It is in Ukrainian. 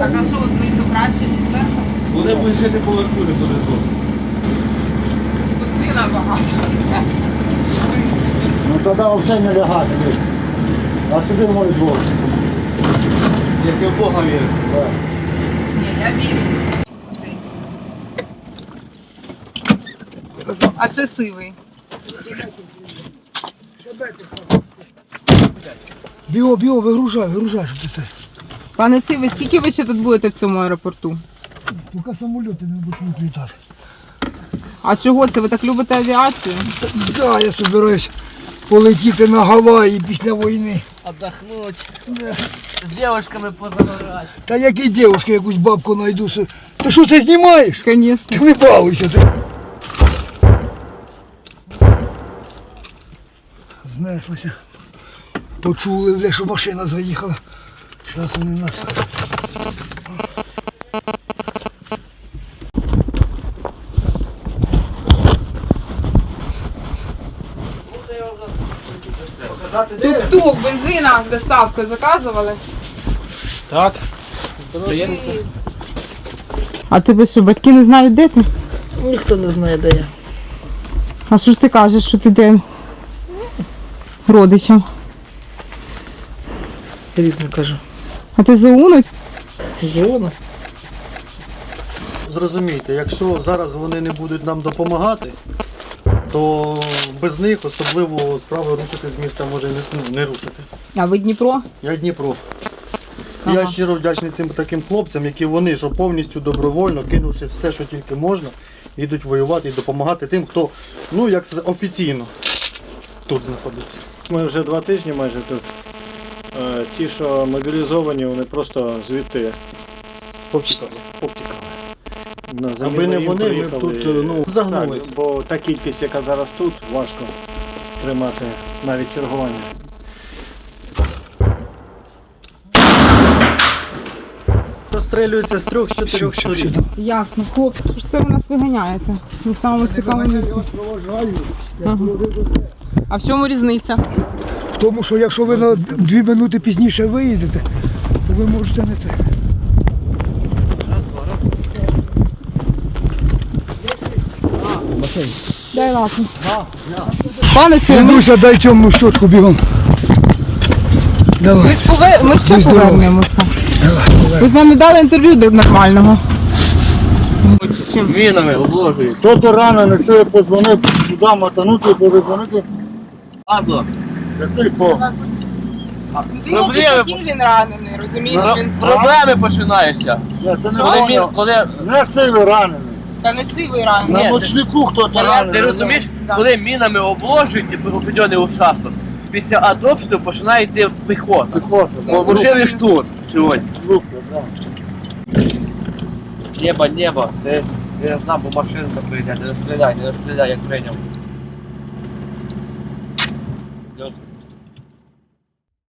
Так, а що з краще, ніж зверху? Буде ближити поверхню туди тут. Бензина багато. Ну тоді взагалі не лягати. А сюди мой зло. Якщо в Бога вірю. Так. Ні, я вірю. А це сивий. Біо, біо, вигружай, вигружай, що це. Пане Сивий, скільки ви ще тут будете в цьому аеропорту? Поки самоліти не почнуть літати. А чого це? Ви так любите авіацію? Да, я собираюсь полетіти на Гаваї після війни. Отдохнуть, Да. с девушками позагорать. Та які дівчинки, якусь бабку знайду. Ти що це знімаєш? Звісно. Ти не балуйся ти. Знеслося. Почули, бля, що машина заїхала. Зараз вони нас. Тук-тук, бензина, доставку заказували. Так. А тебе що, батьки не знають, де ти? Ніхто не знає, де я. А що ж ти кажеш, що ти де? Родичам. Різно кажу. А ти заунуть? Зона. Зрозумійте, якщо зараз вони не будуть нам допомагати, то без них особливо справи рушити з міста може не, ну, не рушити. А ви Дніпро? Я Дніпро. Ага. Я щиро вдячний цим таким хлопцям, які вони що повністю добровольно, кинувши все, що тільки можна, йдуть воювати і допомагати тим, хто ну як це, офіційно тут знаходиться. Ми вже два тижні майже тут. Е, Ті, що мобілізовані, вони просто звідти заміну Аби не вони, ми б тут е, ну, загнулись. Так, бо та кількість, яка зараз тут, важко тримати навіть чергування. Розстрілюються з трьох з чотирьох сторін. Ясно, хлопці, що ж це ви нас виганяєте? На самому цікавому місці. Ага. А в чому різниця? Тому що якщо ви на дві минути пізніше виїдете, то ви можете не це. Дай лапу. Пане Сивий, ми, дай цьому щочку бігом. ми ж пове... ми ще Будь здоровий. повернемося. Давай, давай. Ви ж нам не дали інтерв'ю до нормального. Мінами обложують. Хто ти рано, якщо я позвонив туди, мотанути, перезвонити, Азо. Який по. Проблеми, він ранений, розумієш? проблеми починаються. Я це не Коли, поняв. коли Не сивий ранений. Та не сивий ранений. На Ні, ночнику хто то ранений. ти розумієш, Да. коли мінами обложують типу, определений участок, після атовців починає йти піхота. Піхота, да. Мо- Машини штурм сьогодні. Групи, да. Небо, небо, ти не знав, бо машинка прийде, не розстріляй, не розстріляй, як прийняв. Плюс.